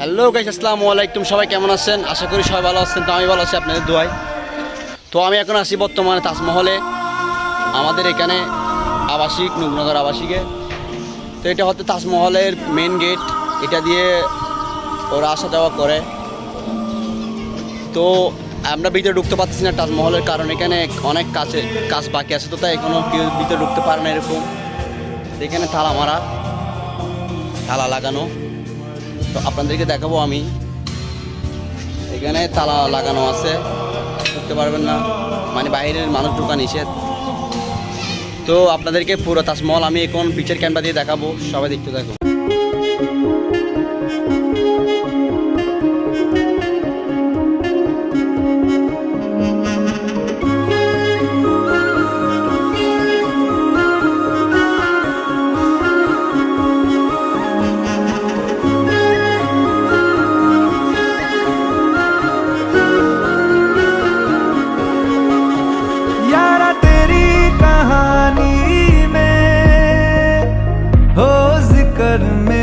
Hello guys আসসালামু আলাইকুম। সবাই কেমন আছেন? আশা করি সবাই ভালো আছেন। তো আমি ভালো আছি, আপনাদের দোয়াই তো আমি এখন আছি বর্তমানে তাজমহলে, আমাদের এখানে আবাসিক নূরনগর আবাসিকে। তো এটা হচ্ছে তাজমহলের মেন গেট এটা দিয়ে ওরা আসা যাওয়া করে। তো আমরা ভিতরে ঢুকতে পারতেছি না তাজমহলের কারণ এখানে অনেক কাছে কাজ বাকি আছে। তো তাই এখনও কেউ ভিতরে ঢুকতে পারে না এরকম। এখানে তালা মারা তালা লাগানো। তো আপনাদেরকে দেখাবো আমি। এখানে তালা লাগানো আছে। ঢুকতে পারবেন না। মানে বাইরের মানুষ ঢোকা নিষেধ। তো আপনাদেরকে পুরো তাজমহল আমি এখন পিকচার ক্যামেরা দিয়ে দেখাবো। সবাই দেখতে থাকুন। better